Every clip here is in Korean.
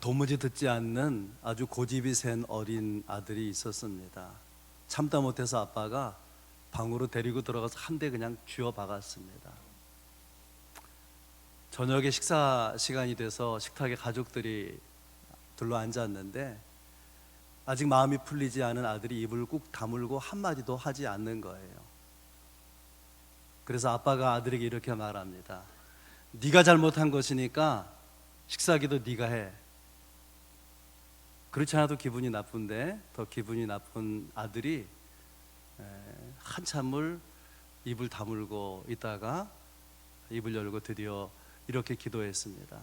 도무지 듣지 않는 아주 고집이 센 어린 아들이 있었습니다. 참다 못해서 아빠가 방으로 데리고 들어가서 한 대 그냥 쥐어 박았습니다. 저녁에 식사 시간이 돼서 식탁에 가족들이 둘러 앉았는데 아직 마음이 풀리지 않은 아들이 입을 꾹 다물고 한마디도 하지 않는 거예요. 그래서 아빠가 아들에게 이렇게 말합니다. 네가 잘못한 것이니까 식사기도 네가 해. 그렇지 않아도 기분이 나쁜데 더 기분이 나쁜 아들이 에, 한참을 입을 다물고 있다가 입을 열고 드디어 이렇게 기도했습니다.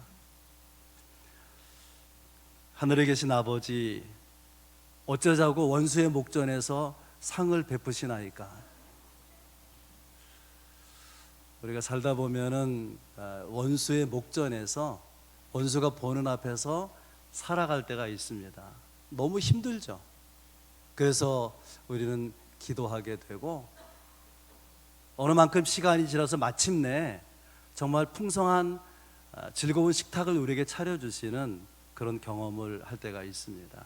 하늘에 계신 아버지 어쩌자고 원수의 목전에서 상을 베푸시나이까 우리가 살다 보면은 아, 원수의 목전에서 원수가 보는 앞에서 살아갈 때가 있습니다. 너무 힘들죠. 그래서 우리는 기도하게 되고 어느 만큼 시간이 지나서 마침내 정말 풍성한 아, 즐거운 식탁을 우리에게 차려주시는 그런 경험을 할 때가 있습니다.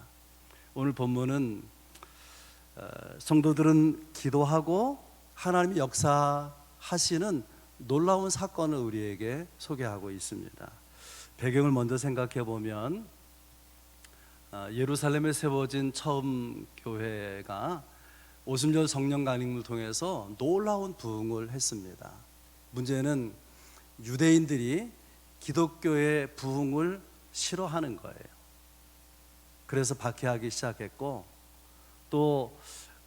오늘 본문은 어, 성도들은 기도하고 하나님이 역사하시는 놀라운 사건을 우리에게 소개하고 있습니다. 배경을 먼저 생각해 보면 아, 예루살렘에 세워진 처음 교회가 오순절 성령 강림을 통해서 놀라운 부흥을 했습니다. 문제는 유대인들이 기독교의 부흥을 싫어하는 거예요. 그래서 박해하기 시작했고 또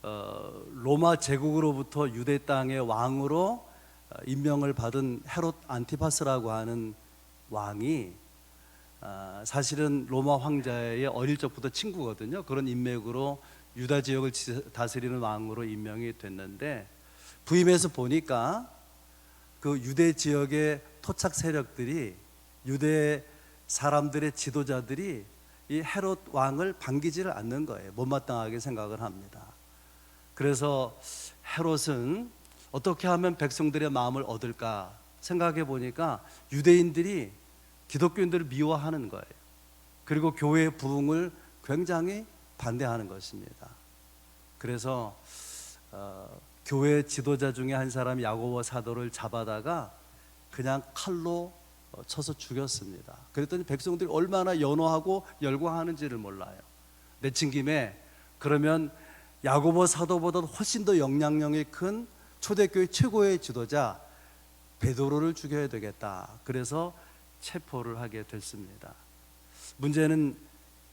어, 로마 제국으로부터 유대 땅의 왕으로 어, 임명을 받은 헤롯 안티파스라고 하는 왕이 아, 사실은 로마 황자의 어릴 적부터 친구거든요. 그런 인맥으로 유다 지역을 지- 다스리는 왕으로 임명이 됐는데 부임해서 보니까 그 유대 지역의 토착 세력들이 유대 사람들의 지도자들이 이 헤롯 왕을 반기지를 않는 거예요. 못마땅하게 생각을 합니다. 그래서 헤롯은 어떻게 하면 백성들의 마음을 얻을까 생각해 보니까 유대인들이 기독교인들을 미워하는 거예요. 그리고 교회의 부흥을 굉장히 반대하는 것입니다. 그래서 어, 교회 지도자 중에 한 사람 야고보 사도를 잡아다가 그냥 칼로 어, 쳐서 죽였습니다. 그랬더니 백성들이 얼마나 연호하고 열광하는지를 몰라요. 내친 김에 그러면 야고보 사도보다 훨씬 더 영향력이 큰 초대교회 최고의 지도자 베드로를 죽여야 되겠다. 그래서 체포를 하게 됐습니다. 문제는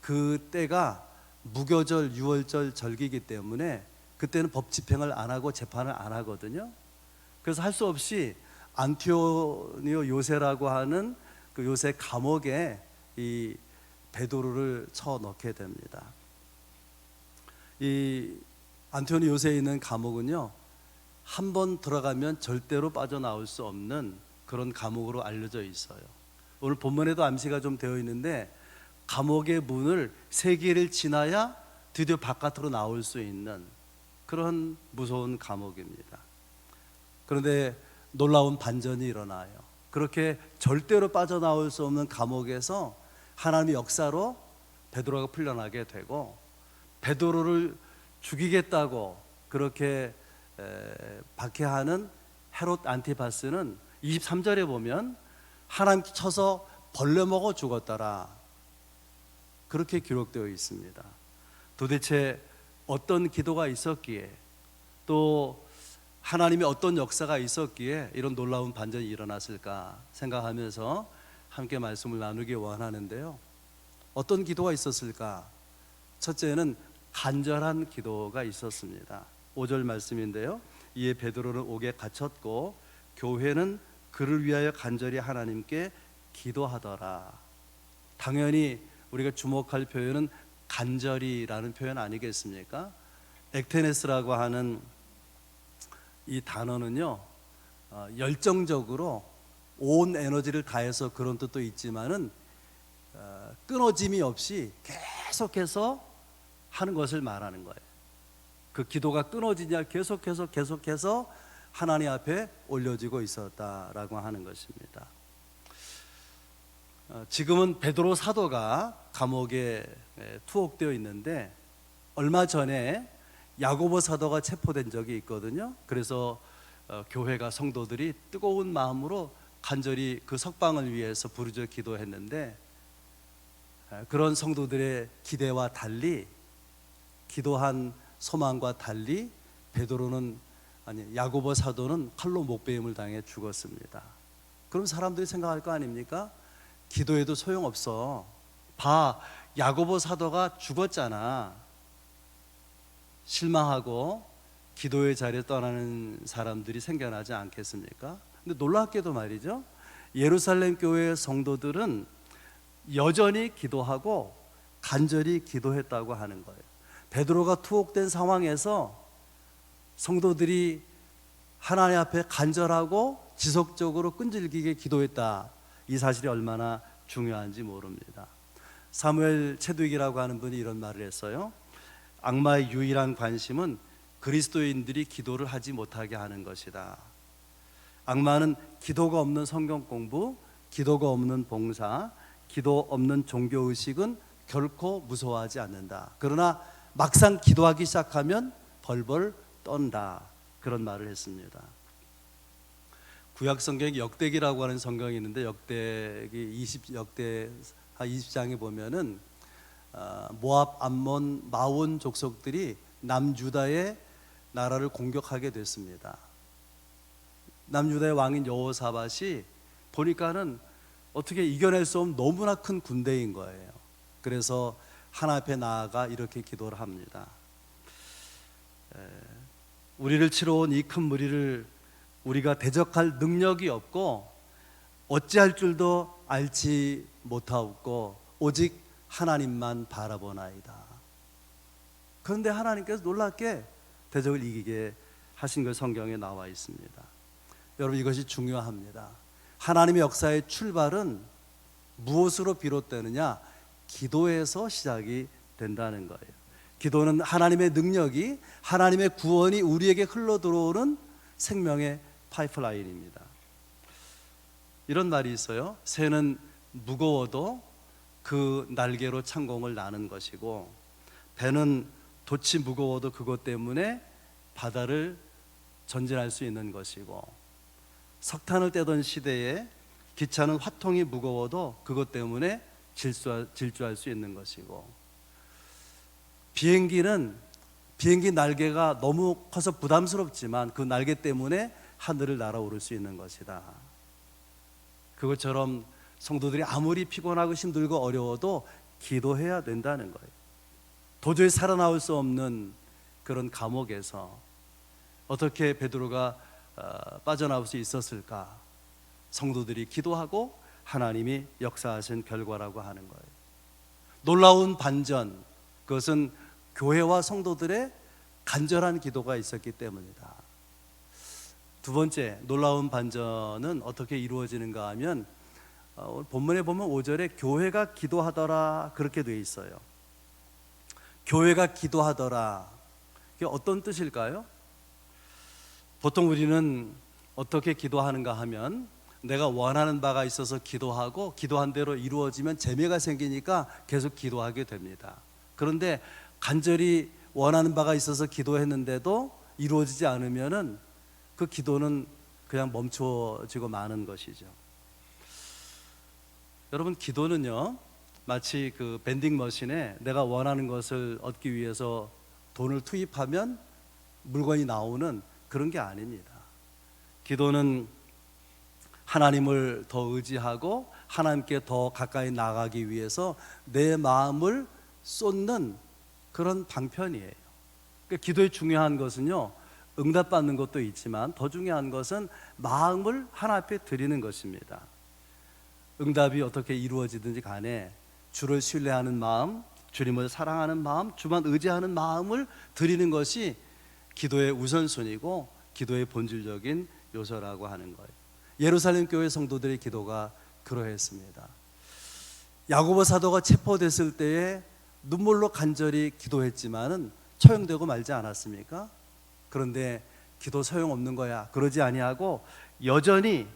그 때가 무교절, 유월절 절기이기 때문에 그때는 법 집행을 안 하고 재판을 안 하거든요. 그래서 할 수 없이 안티오니오 요새라고 하는 그 요새 감옥에 이 베드로를 쳐 넣게 됩니다. 이 안티오니 요새에 있는 감옥은요. 한 번 들어가면 절대로 빠져나올 수 없는 그런 감옥으로 알려져 있어요. 오늘 본문에도 암시가 좀 되어 있는데 감옥의 문을 세 개를 지나야 드디어 바깥으로 나올 수 있는 그런 무서운 감옥입니다. 그런데 놀라운 반전이 일어나요. 그렇게 절대로 빠져나올 수 없는 감옥에서 하나님의 역사로 베드로가 풀려나게 되고 베드로를 죽이겠다고 그렇게 에, 박해하는 헤롯 안티파스는 23절에 보면 하나님 쳐서 벌레 먹어 죽었더라. 그렇게 기록되어 있습니다. 도대체 어떤 기도가 있었기에 또 하나님의 어떤 역사가 있었기에 이런 놀라운 반전이 일어났을까 생각하면서 함께 말씀을 나누기 원하는데요. 어떤 기도가 있었을까? 첫째는 간절한 기도가 있었습니다. 5절 말씀인데요. 이에 베드로는 옥에 갇혔고 교회는 그를 위하여 간절히 하나님께 기도하더라. 당연히 우리가 주목할 표현은 간절히라는 표현 아니겠습니까? 액테네스라고 하는 이 단어는요 어, 열정적으로 온 에너지를 다해서 그런 뜻도 있지만은 어, 끊어짐이 없이 계속해서 하는 것을 말하는 거예요. 그 기도가 끊어지냐 계속해서 계속해서 하나님 앞에 올려지고 있었다라고 하는 것입니다. 어, 지금은 베드로 사도가 감옥에 에, 투옥되어 있는데 얼마 전에 야고보 사도가 체포된 적이 있거든요. 그래서 어, 교회가 성도들이 뜨거운 마음으로 간절히 그 석방을 위해서 부르짖어 기도했는데 에, 그런 성도들의 기대와 달리 기도한 소망과 달리 베드로는 아니 야고보 사도는 칼로 목베임을 당해 죽었습니다. 그럼 사람들이 생각할 거 아닙니까? 기도해도 소용없어. 봐, 야고보 사도가 죽었잖아. 실망하고 기도의 자리에 떠나는 사람들이 생겨나지 않겠습니까? 근데 놀랍게도 말이죠. 예루살렘 교회의 성도들은 여전히 기도하고 간절히 기도했다고 하는 거예요. 베드로가 투옥된 상황에서 성도들이 하나님 앞에 간절하고 지속적으로 끈질기게 기도했다. 이 사실이 얼마나 중요한지 모릅니다. 사무엘 체두익이라고 하는 분이 이런 말을 했어요. 악마의 유일한 관심은 그리스도인들이 기도를 하지 못하게 하는 것이다. 악마는 기도가 없는 성경 공부, 기도가 없는 봉사, 기도 없는 종교 의식은 결코 무서워하지 않는다. 그러나 막상 기도하기 시작하면 벌벌 떤다. 그런 말을 했습니다. 구약 성경 역대기라고 하는 성경이 있는데 역대기 20 역대 20장에 보면은 어, 모압, 암몬, 마온 족속들이 남유다의 나라를 공격하게 됐습니다. 남유다의 왕인 여호사밧이 보니까는 어떻게 이겨낼 수 없는 너무나 큰 군대인 거예요. 그래서 하나 앞에 나아가 이렇게 기도를 합니다. 에, 우리를 치러 온 이 큰 무리를 우리가 대적할 능력이 없고 어찌할 줄도 알지 못하옵고 오직 하나님만 바라보나이다. 그런데 하나님께서 놀랍게 대적을 이기게 하신 것 성경에 나와 있습니다. 여러분 이것이 중요합니다. 하나님의 역사의 출발은 무엇으로 비롯되느냐? 기도에서 시작이 된다는 거예요. 기도는 하나님의 능력이 하나님의 구원이 우리에게 흘러 들어오는 생명의 파이프라인입니다. 이런 말이 있어요. 새는 무거워도 그 날개로 창공을 나는 것이고 배는 돛이 무거워도 그것 때문에 바다를 전진할 수 있는 것이고 석탄을 떼던 시대에 기차는 화통이 무거워도 그것 때문에 질주할, 수 있는 것이고 비행기는 비행기 날개가 너무 커서 부담스럽지만 그 날개 때문에 하늘을 날아오를 수 있는 것이다. 그것처럼 성도들이 아무리 피곤하고 힘들고 어려워도 기도해야 된다는 거예요. 도저히 살아나올 수 없는 그런 감옥에서 어떻게 베드로가 어, 빠져나올 수 있었을까? 성도들이 기도하고 하나님이 역사하신 결과라고 하는 거예요. 놀라운 반전, 그것은 교회와 성도들의 간절한 기도가 있었기 때문이다. 두 번째 놀라운 반전은 어떻게 이루어지는가 하면 어, 본문에 보면 5절에 교회가 기도하더라 그렇게 돼 있어요. 교회가 기도하더라. 이게 어떤 뜻일까요? 보통 우리는 어떻게 기도하는가 하면 내가 원하는 바가 있어서 기도하고 기도한 대로 이루어지면 재미가 생기니까 계속 기도하게 됩니다. 그런데 간절히 원하는 바가 있어서 기도했는데도 이루어지지 않으면은 그 기도는 그냥 멈춰지고 마는 것이죠. 여러분 기도는요 마치 그 밴딩 머신에 내가 원하는 것을 얻기 위해서 돈을 투입하면 물건이 나오는 그런 게 아닙니다. 기도는 하나님을 더 의지하고 하나님께 더 가까이 나가기 위해서 내 마음을 쏟는 그런 방편이에요. 그러니까 기도의 중요한 것은요 응답받는 것도 있지만 더 중요한 것은 마음을 하나 앞에 드리는 것입니다. 응답이 어떻게 이루어지든지 간에 주를 신뢰하는 마음, 주님을 사랑하는 마음, 주만 의지하는 마음을 드리는 것이 기도의 우선순위고 기도의 본질적인 요소라고 하는 거예요. 예루살렘 교회 성도들의 기도가 그러했습니다. 야고보 사도가 체포됐을 때에 눈물로 간절히 기도했지만은 처형되고 말지 않았습니까? 그런데 기도 소용없는 거야. 그러지 아니하고 여전히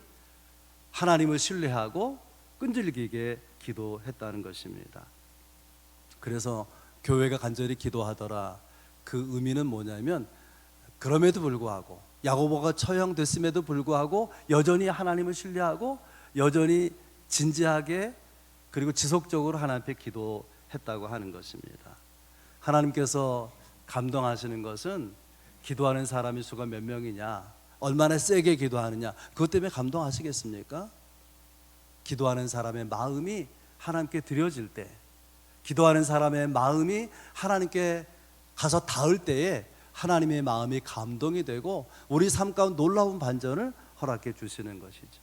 하나님을 신뢰하고 끈질기게 기도했다는 것입니다. 그래서 교회가 간절히 기도하더라. 그 의미는 뭐냐면 그럼에도 불구하고 야고보가 처형됐음에도 불구하고 여전히 하나님을 신뢰하고 여전히 진지하게 그리고 지속적으로 하나님 앞에 기도 했다고 하는 것입니다. 하나님께서 감동하시는 것은 기도하는 사람의 수가 몇 명이냐, 얼마나 세게 기도하느냐, 그것 때문에 감동하시겠습니까? 기도하는 사람의 마음이 하나님께 드려질 때, 기도하는 사람의 마음이 하나님께 가서 닿을 때에 하나님의 마음이 감동이 되고 우리 삶 가운데 놀라운 반전을 허락해 주시는 것이죠.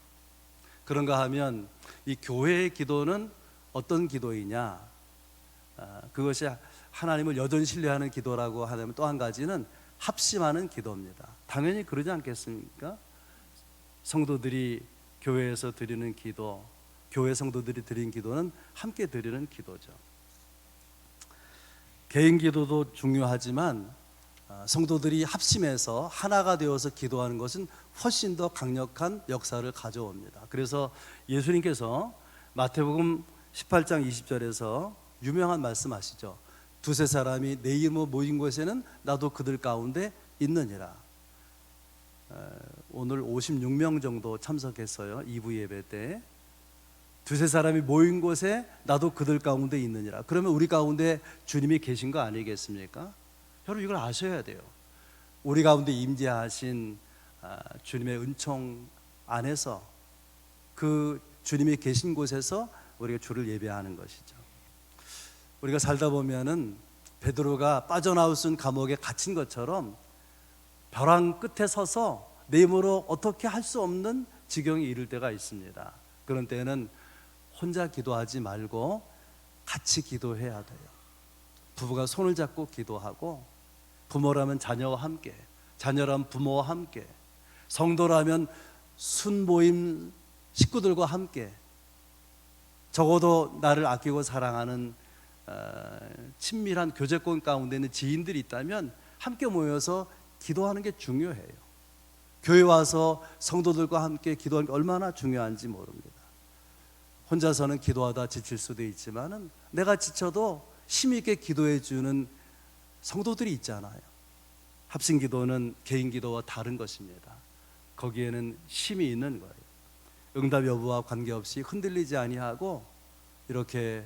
그런가 하면 이 교회의 기도는 어떤 기도이냐? 아, 그것이 하나님을 여전히 신뢰하는 기도라고 하면 또 한 가지는 합심하는 기도입니다. 당연히 그러지 않겠습니까? 성도들이 교회에서 드리는 기도, 교회 성도들이 드리는 기도는 함께 드리는 기도죠. 개인 기도도 중요하지만 아, 성도들이 합심해서 하나가 되어서 기도하는 것은 훨씬 더 강력한 역사를 가져옵니다. 그래서 예수님께서 마태복음 18장 20절에서 유명한 말씀하시죠. 두세 사람이 내 이름으로 모인 곳에는 나도 그들 가운데 있느니라. 에, 오늘 56명 정도 참석했어요. 2부 예배 때. 두세 사람이 모인 곳에 나도 그들 가운데 있느니라. 그러면 우리 가운데 주님이 계신 거 아니겠습니까? 여러분 이걸 아셔야 돼요. 우리 가운데 임재하신 아, 주님의 은총 안에서 그 주님이 계신 곳에서 우리가 주를 예배하는 것이죠. 우리가 살다 보면은 베드로가 빠져나올 수 있는 감옥에 갇힌 것처럼 벼랑 끝에 서서 내 힘으로 어떻게 할 수 없는 지경에 이를 때가 있습니다. 그런 때는 혼자 기도하지 말고 같이 기도해야 돼요. 부부가 손을 잡고 기도하고 부모라면 자녀와 함께, 자녀라면 부모와 함께, 성도라면 순모임 식구들과 함께 적어도 나를 아끼고 사랑하는 어, 친밀한 교제권 가운데 있는 지인들이 있다면 함께 모여서 기도하는 게 중요해요. 교회 와서 성도들과 함께 기도하는 게 얼마나 중요한지 모릅니다. 혼자서는 기도하다 지칠 수도 있지만은 내가 지쳐도 힘 있게 기도해 주는 성도들이 있잖아요. 합심 기도는 개인 기도와 다른 것입니다. 거기에는 힘이 있는 거예요. 응답 여부와 관계없이 흔들리지 아니하고 이렇게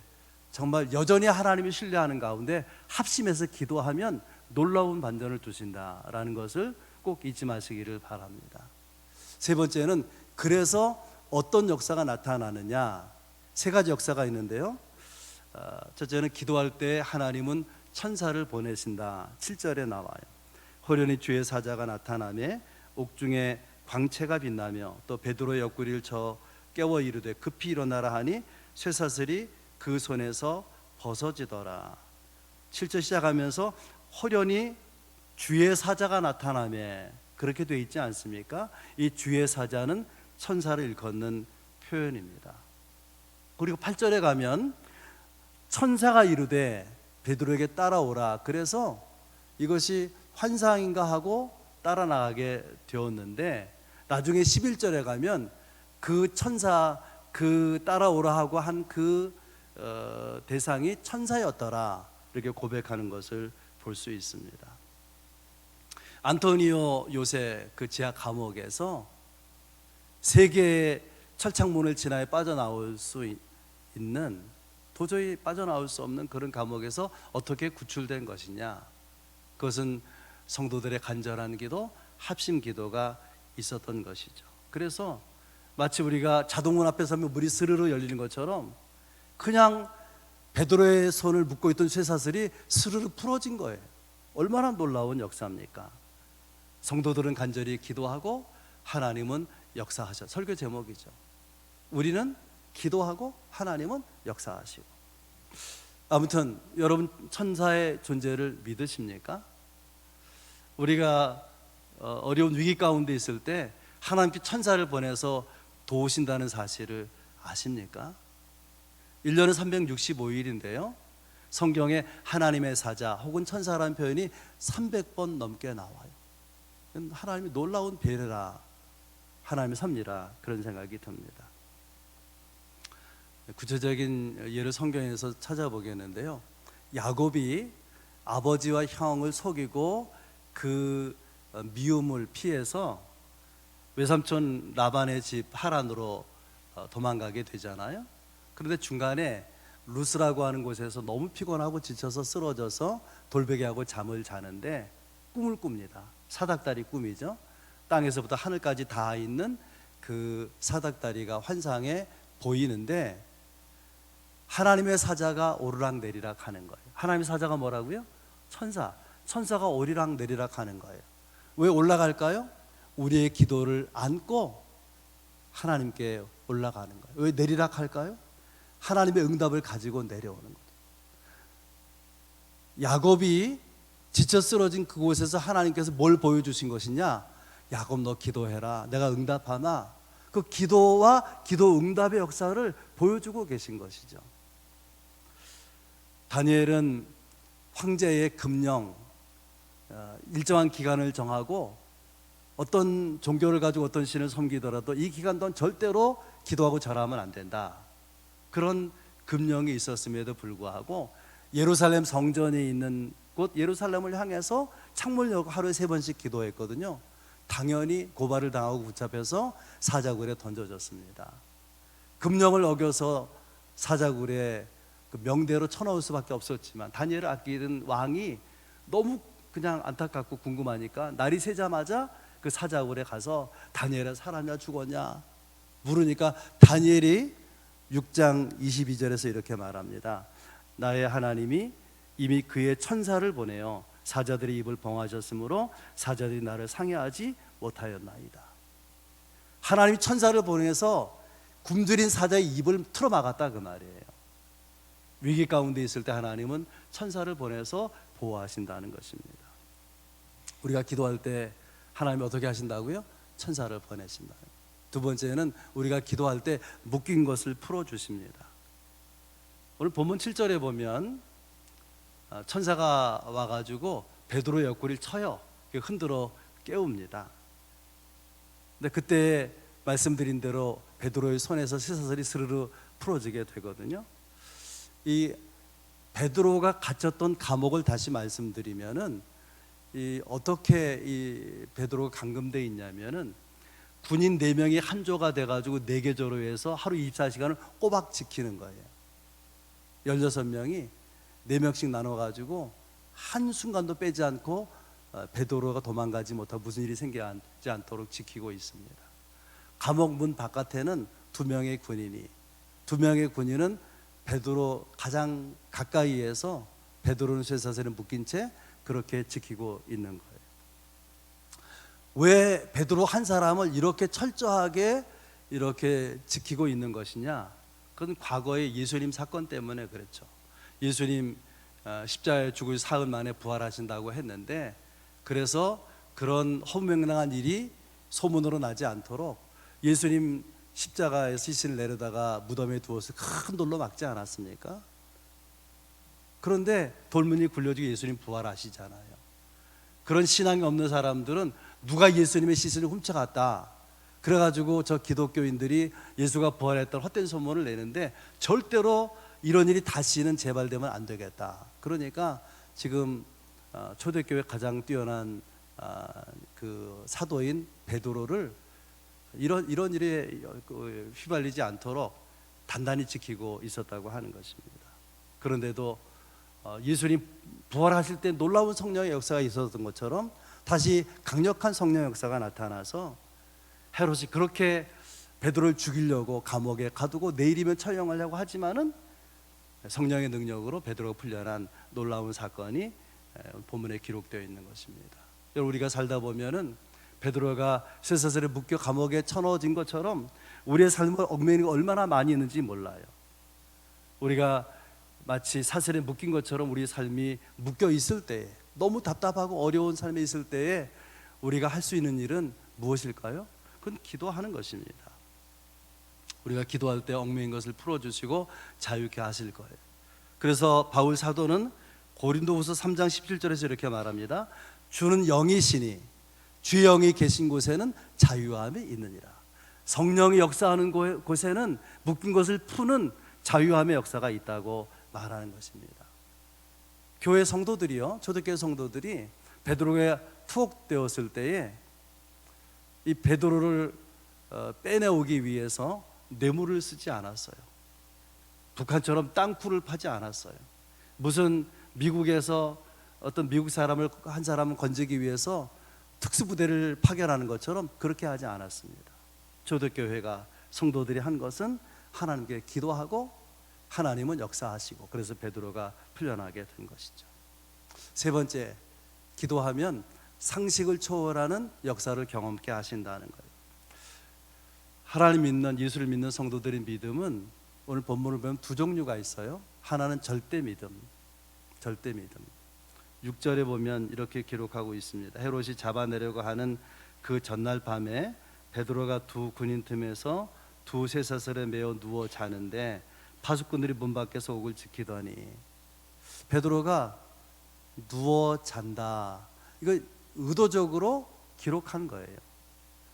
정말 여전히 하나님을 신뢰하는 가운데 합심해서 기도하면 놀라운 반전을 주신다라는 것을 꼭 잊지 마시기를 바랍니다. 세 번째는 그래서 어떤 역사가 나타나느냐 세 가지 역사가 있는데요. 어, 첫째는 기도할 때 하나님은 천사를 보내신다. 7절에 나와요. 호련히 주의 사자가 나타나며 옥중에 광채가 빛나며 또 베드로의 옆구리를 쳐 깨워 이르되 급히 일어나라 하니 쇠사슬이 그 손에서 벗어지더라. 7절 시작하면서 호련히 주의 사자가 나타나며 그렇게 돼 있지 않습니까? 이 주의 사자는 천사를 일컫는 표현입니다. 그리고 8절에 가면 천사가 이르되 베드로에게 따라오라. 그래서 이것이 환상인가 하고 따라 나가게 되었는데 나중에 11절에 가면 그 천사 그 따라오라 하고 한 그 어, 대상이 천사였더라 이렇게 고백하는 것을 볼 수 있습니다. 안토니오 요새 그 지하 감옥에서 세계의 철창문을 지나에 빠져나올 수 있- 있는 도저히 빠져나올 수 없는 그런 감옥에서 어떻게 구출된 것이냐? 그것은 성도들의 간절한 기도, 합심 기도가 있었던 것이죠. 그래서 마치 우리가 자동문 앞에 서면 물이 스르르 열리는 것처럼 그냥 베드로의 손을 묶고 있던 쇠사슬이 스르르 풀어진 거예요. 얼마나 놀라운 역사입니까? 성도들은 간절히 기도하고 하나님은 역사하셔. 설교 제목이죠. 우리는 기도하고 하나님은 역사하시고. 아무튼 여러분 천사의 존재를 믿으십니까? 우리가 어, 어려운 위기 가운데 있을 때 하나님께 천사를 보내서 도우신다는 사실을 아십니까? 1년은 365일인데요. 성경에 하나님의 사자 혹은 천사라는 표현이 300번 넘게 나와요. 하나님이 놀라운 배려라. 하나님의 섭리라 그런 생각이 듭니다. 구체적인 예를 성경에서 찾아보겠는데요. 야곱이 아버지와 형을 속이고 그 어, 미움을 피해서 외삼촌 라반의 집 하란으로 어, 도망가게 되잖아요. 그런데 중간에 루스라고 하는 곳에서 너무 피곤하고 지쳐서 쓰러져서 돌베개하고 잠을 자는데 꿈을 꿉니다. 사닥다리 꿈이죠. 땅에서부터 하늘까지 닿아 있는 그 사닥다리가 환상에 보이는데 하나님의 사자가 오르락 내리락 하는 거예요. 하나님의 사자가 뭐라고요? 천사. 천사가 오리락 내리락 하는 거예요. 왜 올라갈까요? 우리의 기도를 안고 하나님께 올라가는 거예요. 왜 내리락 할까요? 하나님의 응답을 가지고 내려오는 거예요. 야곱이 지쳐 쓰러진 그곳에서 하나님께서 뭘 보여주신 것이냐? 야곱 너 기도해라. 내가 응답하나? 그 기도와 기도 응답의 역사를 보여주고 계신 것이죠. 다니엘은 황제의 금령 어, 일정한 기간을 정하고 어떤 종교를 가지고 어떤 신을 섬기더라도 이 기간 동안 절대로 기도하고 절하면 안 된다. 그런 금령이 있었음에도 불구하고 예루살렘 성전이 있는 곳 예루살렘을 향해서 창문 열고 하루에 세 번씩 기도했거든요. 당연히 고발을 당하고 붙잡혀서 사자굴에 던져졌습니다. 금령을 어겨서 사자굴에 그 명대로 쳐넣을 수밖에 없었지만 다니엘을 아끼는 왕이 너무 그냥 안타깝고 궁금하니까 날이 새자마자 그 사자굴에 가서 다니엘은 살았냐 죽었냐 물으니까 다니엘이 6장 22절에서 이렇게 말합니다. 나의 하나님이 이미 그의 천사를 보내어 사자들의 입을 봉하셨으므로 사자들이 나를 상해하지 못하였나이다. 하나님이 천사를 보내서 굶주린 사자의 입을 틀어 막았다 그 말이에요. 위기 가운데 있을 때 하나님은 천사를 보내서 보호하신다는 것입니다. 우리가 기도할 때 하나님이 어떻게 하신다고요? 천사를 보내신다. 두 번째는 우리가 기도할 때 묶인 것을 풀어 주십니다. 오늘 본문 7절에 보면 아, 천사가 와 가지고 베드로 옆구리를 쳐요. 흔들어 깨웁니다. 근데 그때 말씀드린 대로 베드로의 손에서 쇠사슬이 스르르 풀어지게 되거든요. 이 베드로가 갇혔던 감옥을 다시 말씀드리면은 이 어떻게 이 베드로가 감금돼 있냐면은 군인 네 명이 한 조가 돼가지고 네 개조로 해서 하루 24시간을 꼬박 지키는 거예요. 16명이 네 명씩 나눠가지고 한 순간도 빼지 않고 어, 베드로가 도망가지 못하고 무슨 일이 생기지 않도록 지키고 있습니다. 감옥 문 바깥에는 두 명의 군인이 두 명의 군인은 베드로 가장 가까이에서 베드로는 쇠사슬에 묶인 채 그렇게 지키고 있는 거예요. 왜 베드로 한 사람을 이렇게 철저하게 이렇게 지키고 있는 것이냐? 그건 과거의 예수님 사건 때문에 그랬죠. 예수님 어, 십자가에 죽을 사흘 만에 부활하신다고 했는데 그래서 그런 허무맹랑한 일이 소문으로 나지 않도록 예수님 십자가에서 이신을 내려다가 무덤에 두어서 큰 돌로 막지 않았습니까? 그런데 돌문이 굴려지고 예수님 부활하시잖아요. 그런 신앙이 없는 사람들은 누가 예수님의 시신을 훔쳐갔다. 그래가지고 저 기독교인들이 예수가 부활했다는 헛된 소문을 내는데 절대로 이런 일이 다시는 재발되면 안 되겠다. 그러니까 지금 어, 초대교회 가장 뛰어난 아, 그 사도인 베드로를 이런 이런 일에 그 휘발리지 않도록 단단히 지키고 있었다고 하는 것입니다. 그런데도 어, 예수님 부활하실 때 놀라운 성령의 역사가 있었던 것처럼 다시 강력한 성령 역사가 나타나서 헤롯이 그렇게 베드로를 죽이려고 감옥에 가두고 내일이면 처형하려고 하지만은 성령의 능력으로 베드로가 풀려난 놀라운 사건이 본문에 기록되어 있는 것입니다. 여러분 우리가 살다 보면은 베드로가 쇠사슬에 묶여 감옥에 쳐넣어진 것처럼 우리의 삶을 얽매이는 게 얼마나 많이 있는지 몰라요. 우리가 마치 사슬에 묶인 것처럼 우리 삶이 묶여 있을 때에 너무 답답하고 어려운 삶에 있을 때에 우리가 할 수 있는 일은 무엇일까요? 그건 기도하는 것입니다. 우리가 기도할 때 얽매인 것을 풀어주시고 자유케 하실 거예요. 그래서 바울 사도는 고린도후서 3장 17절에서 이렇게 말합니다. 주는 영이시니 주의 영이 계신 곳에는 자유함이 있느니라. 성령이 역사하는 곳에는 묶인 것을 푸는 자유함의 역사가 있다고 말하는 것입니다. 교회 성도들이요, 초대교회 성도들이 베드로에 투옥되었을 때에 이 베드로를 어, 빼내오기 위해서 뇌물을 쓰지 않았어요. 북한처럼 땅굴을 파지 않았어요. 무슨 미국에서 어떤 미국 사람을 한 사람을 건지기 위해서 특수부대를 파견하는 것처럼 그렇게 하지 않았습니다. 초대교회가 성도들이 한 것은 하나님께 기도하고 하나님은 역사하시고 그래서 베드로가 풀려나게 된 것이죠. 세 번째, 기도하면 상식을 초월하는 역사를 경험케 하신다는 거예요. 하나님 믿는 예수를 믿는 성도들의 믿음은 오늘 본문을 보면 두 종류가 있어요. 하나는 절대 믿음, 절대 믿음. 6절에 보면 이렇게 기록하고 있습니다. 헤롯이 잡아내려고 하는 그 전날 밤에 베드로가 두 군인 틈에서 두 쇠사슬에 매어 누워 자는데 파수꾼들이 문 밖에서 옥을 지키더니 베드로가 누워 잔다. 이거 의도적으로 기록한 거예요.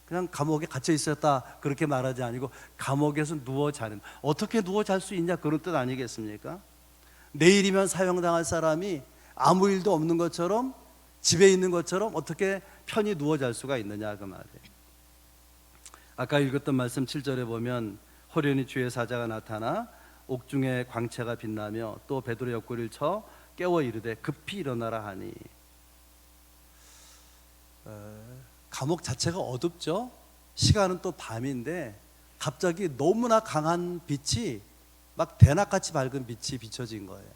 그냥 감옥에 갇혀 있었다 그렇게 말하지 아니고 감옥에서 누워 자는 어떻게 누워 잘 수 있냐 그런 뜻 아니겠습니까? 내일이면 사형당할 사람이 아무 일도 없는 것처럼 집에 있는 것처럼 어떻게 편히 누워 잘 수가 있느냐 그 말이에요. 아까 읽었던 말씀 7절에 보면 호련히 주의 사자가 나타나 옥중에 광채가 빛나며 또 베드로 옆구리를 쳐 깨워 이르되 급히 일어나라 하니 어, 감옥 자체가 어둡죠. 시간은 또 밤인데 갑자기 너무나 강한 빛이 막 대낮같이 밝은 빛이 비춰진 거예요.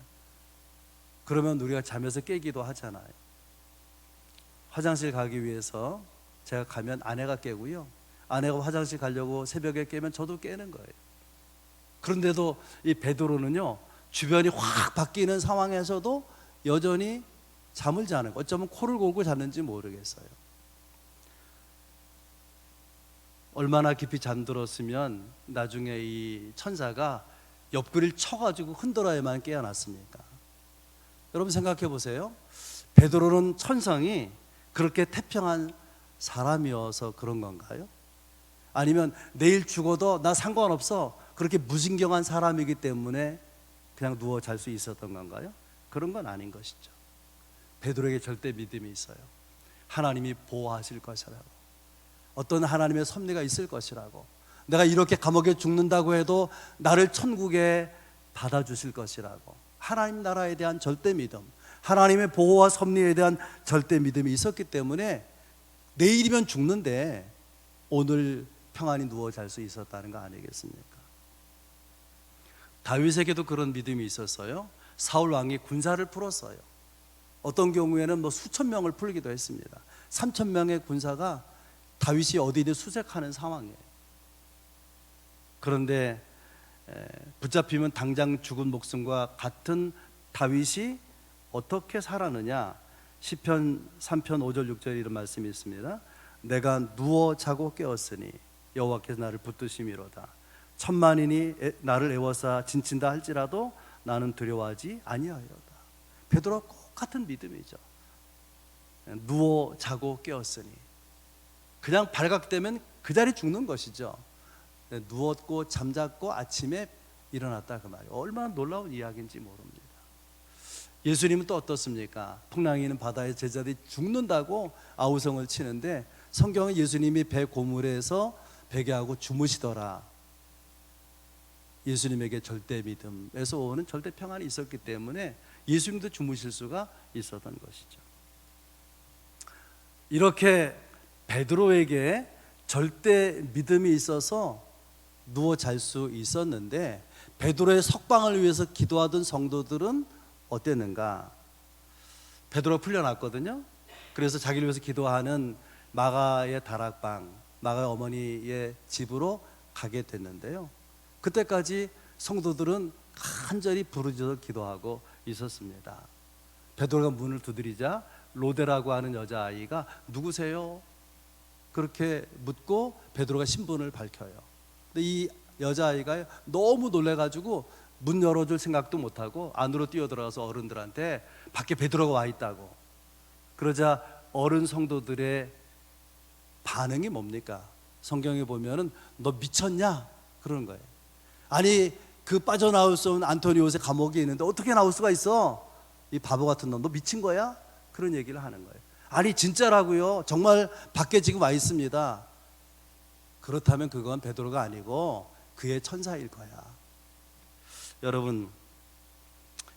그러면 우리가 잠에서 깨기도 하잖아요. 화장실 가기 위해서 제가 가면 아내가 깨고요. 아내가 화장실 가려고 새벽에 깨면 저도 깨는 거예요. 그런데도 이 베드로는요 주변이 확 바뀌는 상황에서도 여전히 잠을 자는 거. 어쩌면 코를 골고 잤는지 모르겠어요. 얼마나 깊이 잠들었으면 나중에 이 천사가 옆구리를 쳐가지고 흔들어야만 깨어났습니까? 여러분 생각해 보세요. 베드로는 천성이 그렇게 태평한 사람이어서 그런 건가요? 아니면 내일 죽어도 나 상관없어 그렇게 무신경한 사람이기 때문에 그냥 누워 잘 수 있었던 건가요? 그런 건 아닌 것이죠. 베드로에게 절대 믿음이 있어요. 하나님이 보호하실 것이라고. 어떤 하나님의 섭리가 있을 것이라고. 내가 이렇게 감옥에 죽는다고 해도 나를 천국에 받아 주실 것이라고. 하나님 나라에 대한 절대 믿음, 하나님의 보호와 섭리에 대한 절대 믿음이 있었기 때문에 내일이면 죽는데 오늘 평안히 누워 잘 수 있었다는 거 아니겠습니까? 다윗에게도 그런 믿음이 있었어요. 사울 왕이 군사를 풀었어요. 어떤 경우에는 뭐 수천 명을 풀기도 했습니다. 3천 명의 군사가 다윗이 어디든 수색하는 상황이에요. 그런데 에, 붙잡히면 당장 죽은 목숨과 같은 다윗이 어떻게 살았느냐? 시편 3편 5절 6절 이런 말씀이 있습니다. 내가 누워 자고 깨었으니 여호와께서 나를 붙드심이로다. 천만인이 애- 나를 애워싸 진친다 할지라도 나는 두려워하지 아니하리로다. 베드로와 똑같은 믿음이죠. 누워 자고 깨었으니 그냥 발각되면 그 자리 죽는 것이죠. 네, 누웠고 잠잤고 아침에 일어났다 그 말이에요. 얼마나 놀라운 이야기인지 모릅니다. 예수님은 또 어떻습니까? 풍랑이 있는 바다에 제자들이 죽는다고 아우성을 치는데 성경은 예수님이 배 고물에서 베개하고 주무시더라. 예수님에게 절대 믿음에서 오는 절대 평안이 있었기 때문에 예수님도 주무실 수가 있었던 것이죠. 이렇게 베드로에게 절대 믿음이 있어서 누워 잘 수 있었는데 베드로의 석방을 위해서 기도하던 성도들은 어땠는가? 베드로 풀려났거든요. 그래서 자기를 위해서 기도하는 마가의 다락방, 마가 어머니의 집으로 가게 됐는데요. 그때까지 성도들은 간절히 부르짖어 기도하고 있었습니다. 베드로가 문을 두드리자 로데라고 하는 여자아이가 누구세요? 그렇게 묻고 베드로가 신분을 밝혀요. 근데 이 여자아이가 너무 놀래가지고 문 열어줄 생각도 못하고 안으로 뛰어들어가서 어른들한테 밖에 베드로가 와 있다고. 그러자 어른 성도들의 반응이 뭡니까? 성경에 보면은 너 미쳤냐? 그러는 거예요. 아니 그 빠져나올 수 없는 안토니오스의 감옥에 있는데 어떻게 나올 수가 있어? 이 바보 같은 놈, 너 미친 거야? 그런 얘기를 하는 거예요. 아니 진짜라고요. 정말 밖에 지금 와 있습니다. 그렇다면 그건 베드로가 아니고 그의 천사일 거야. 여러분,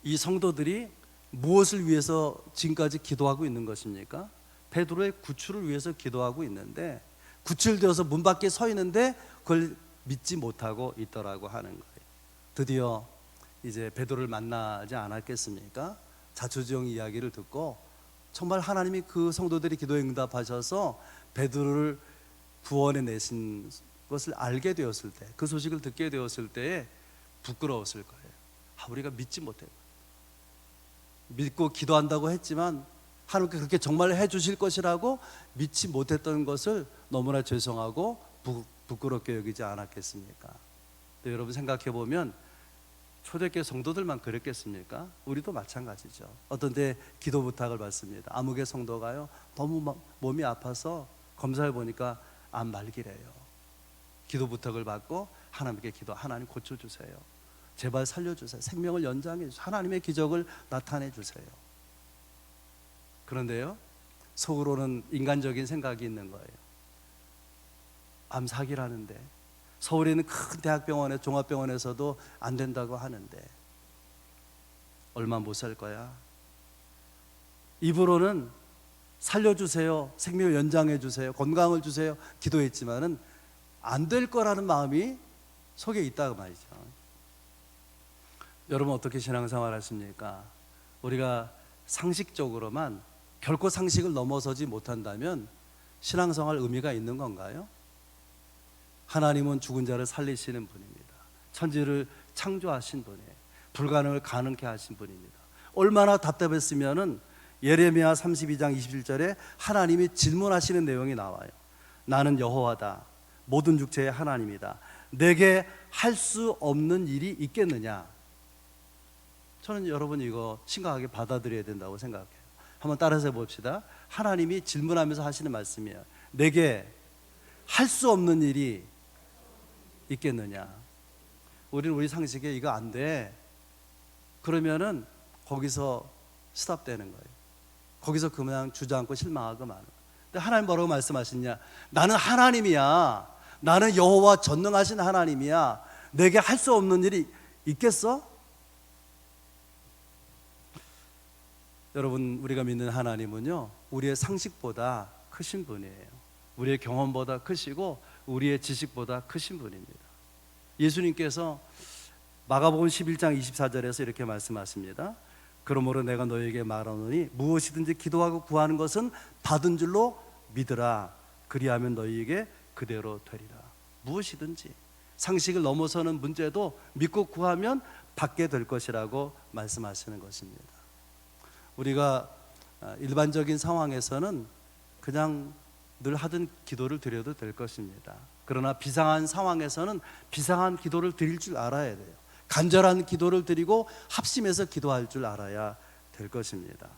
이 성도들이 무엇을 위해서 지금까지 기도하고 있는 것입니까? 베드로의 구출을 위해서 기도하고 있는데 구출되어서 문 밖에 서 있는데 그걸 믿지 못하고 있더라고 하는 거예요. 드디어 이제 베드로를 만나지 않았겠습니까? 자초지종 이야기를 듣고 정말 하나님이 그 성도들이 기도에 응답하셔서 베드로를 구원해 내신 것을 알게 되었을 때, 그 소식을 듣게 되었을 때에 부끄러웠을 거예요. 아, 우리가 믿지 못해. 믿고 기도한다고 했지만 하나님께 그렇게 정말 해 주실 것이라고 믿지 못했던 것을 너무나 죄송하고 부, 부끄럽게 여기지 않았겠습니까? 또 여러분 생각해 보면 초대교회 성도들만 그랬겠습니까? 우리도 마찬가지죠. 어떤 때 기도 부탁을 받습니다. 아무개 성도가요 너무 막 몸이 아파서 검사해 보니까 암 말기래요. 기도 부탁을 받고 하나님께 기도 하나님 고쳐 주세요. 제발 살려 주세요. 생명을 연장해 주세요. 하나님의 기적을 나타내 주세요. 그런데요. 속으로는 인간적인 생각이 있는 거예요. 암 사기라는데 서울에 있는 큰 대학병원에 종합병원에서도 안 된다고 하는데 얼마 못 살 거야. 입으로는 살려주세요, 생명을 연장해 주세요, 건강을 주세요 기도했지만은 안 될 거라는 마음이 속에 있다고 말이죠. 여러분 어떻게 신앙생활 하십니까? 우리가 상식적으로만 결코 상식을 넘어서지 못한다면 신앙생활 의미가 있는 건가요? 하나님은 죽은 자를 살리시는 분입니다. 천지를 창조하신 분이에요. 불가능을 가능케 하신 분입니다. 얼마나 답답했으면은 예레미야 32장 27절에 하나님이 질문하시는 내용이 나와요. 나는 여호와다. 모든 육체의 하나님이다. 내게 할 수 없는 일이 있겠느냐? 저는 여러분 이거 심각하게 받아들여야 된다고 생각해요. 한번 따라서 봅시다. 하나님이 질문하면서 하시는 말씀이에요. 내게 할 수 없는 일이 있겠느냐? 우리는 우리 상식에 이거 안 돼. 그러면은 거기서 스탑되는 거예요. 거기서 그냥 주저앉고 실망하고 마는. 근데 하나님 뭐라고 말씀하시냐? 나는 하나님이야. 나는 여호와 전능하신 하나님이야. 내게 할 수 없는 일이 있겠어? 여러분 우리가 믿는 하나님은요 우리의 상식보다 크신 분이에요. 우리의 경험보다 크시고 우리의 지식보다 크신 분입니다. 예수님께서 마가복음 11장 24절에서 이렇게 말씀하십니다. 그러므로 내가 너에게 말하노니 무엇이든지 기도하고 구하는 것은 받은 줄로 믿으라. 그리하면 너희에게 그대로 되리라. 무엇이든지 상식을 넘어서는 문제도 믿고 구하면 받게 될 것이라고 말씀하시는 것입니다. 우리가 아, 일반적인 상황에서는 그냥 늘 하던 기도를 드려도 될 것입니다. 그러나 비상한 상황에서는 비상한 기도를 드릴 줄 알아야 돼요. 간절한 기도를 드리고 합심해서 기도할 줄 알아야 될 것입니다.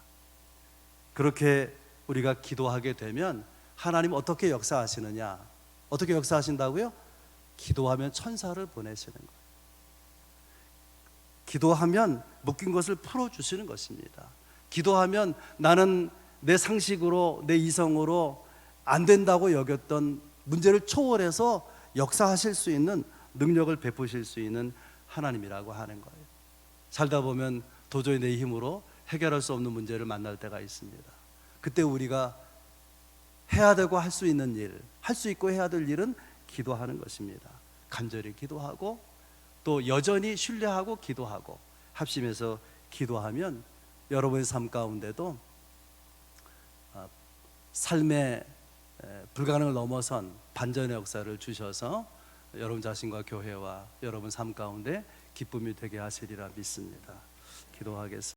그렇게 우리가 기도하게 되면 하나님 어떻게 역사하시느냐? 어떻게 역사하신다고요? 기도하면 천사를 보내시는 거예요. 기도하면 묶인 것을 풀어 주시는 것입니다. 기도하면 나는 내 상식으로 내 이성으로 안 된다고 여겼던 문제를 초월해서 역사하실 수 있는 능력을 베푸실 수 있는 하나님이라고 하는 거예요. 살다 보면 도저히 내 힘으로 해결할 수 없는 문제를 만날 때가 있습니다. 그때 우리가 해야 되고 할 수 있는 일, 할 수 있고 해야 될 일은 기도하는 것입니다. 간절히 기도하고 또 여전히 신뢰하고 기도하고 합심해서 기도하면 여러분의 삶 가운데도 아, 삶의 불가능을 넘어선 반전의 역사를 주셔서 여러분 자신과 교회와 여러분 삶 가운데 기쁨이 되게 하시리라 믿습니다. 기도하겠습니다.